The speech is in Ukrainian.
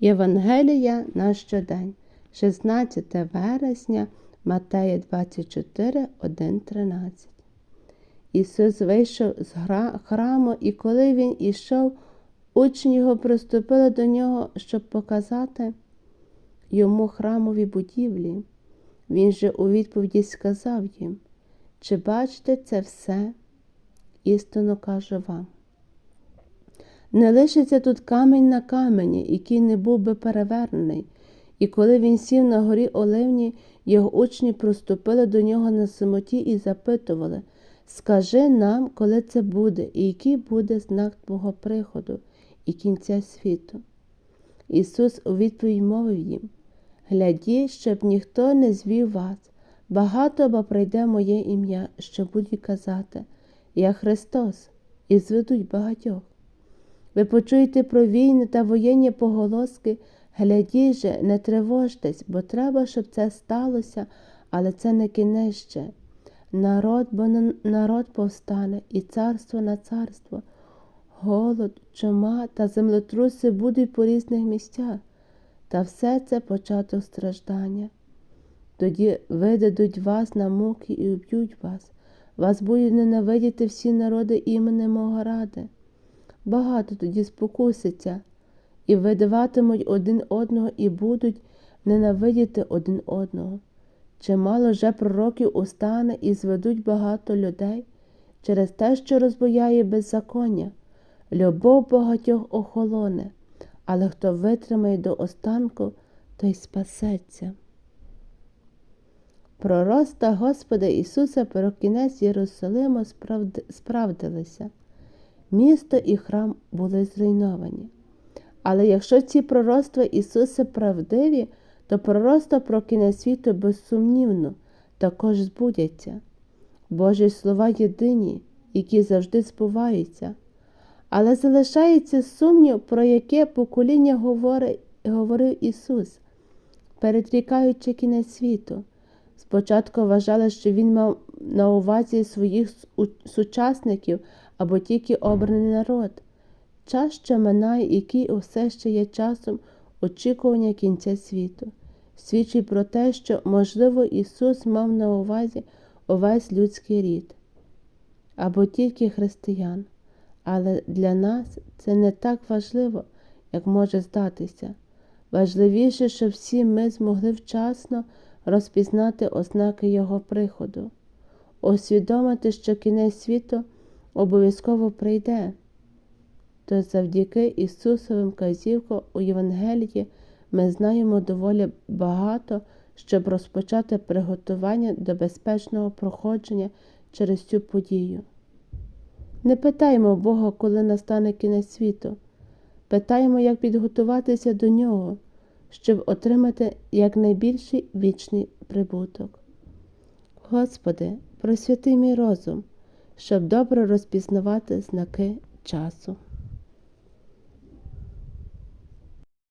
Євангелія на щодень, 16 вересня, Матея 24, 1, 13. Ісус вийшов з храму, і коли він ішов, учні його приступили до нього, щоб показати йому храмові будівлі. Він же у відповіді сказав їм: Чи бачите це все? Істинно кажу вам. Не лишиться тут камінь на камені, який не був би перевернений. І коли він сів на горі Оливні, його учні проступили до нього на самоті і запитували Скажи нам, коли це буде, і який буде знак Твого приходу і кінця світу. Ісус у відповідь мовив їм Глядіть, щоб ніхто не звів вас. Багато бо прийде моє ім'я, що будуть казати Я Христос, і зведуть багатьох. Ви почуєте про війни та воєнні поголоски, глядіть же, не тривожтесь, бо треба, щоб це сталося, але це не кінець. Народ, бо на народ повстане, і царство на царство. Голод, чума та землетруси будуть по різних місцях, та все це початок страждання. Тоді видадуть вас на муки і уб'ють вас, вас будуть ненавидіти всі народи іменем мого ради. Багато тоді спокуситься, і видаватимуть один одного, і будуть ненавидіти один одного. Чимало вже пророків устане і зведуть багато людей через те, що розбояє беззаконня. Любов багатьох охолоне, але хто витримає до останку, той спасеться. Пророста Господа Ісуса про кінець Єрусалиму справд... справдилися. Місто і храм були зруйновані. Але якщо ці пророцтва Ісуса правдиві, то пророцтва про кінець світу безсумнівно також збудяться. Божі слова єдині, які завжди збуваються. Але залишається сумнів, про яке покоління говорить, говорив Ісус, передрікаючи кінець світу. Спочатку вважали, що Він мав на увазі своїх сучасників або тільки обраний народ. Час ще минає, який усе ще є часом очікування кінця світу, свідчить про те, що, можливо, Ісус мав на увазі увесь людський рід або тільки християн. Але для нас це не так важливо, як може здатися. Важливіше, щоб всі ми змогли вчасно розпізнати ознаки Його приходу, усвідомити, що кінець світу обов'язково прийде. То завдяки Ісусовим казівкам у Євангелії ми знаємо доволі багато, щоб розпочати приготування до безпечного проходження через цю подію. Не питаємо Бога, коли настане кінець світу, питаємо, як підготуватися до нього, щоб отримати якнайбільший вічний прибуток. Господи, просвяти мій розум, щоб добре розпізнавати знаки часу.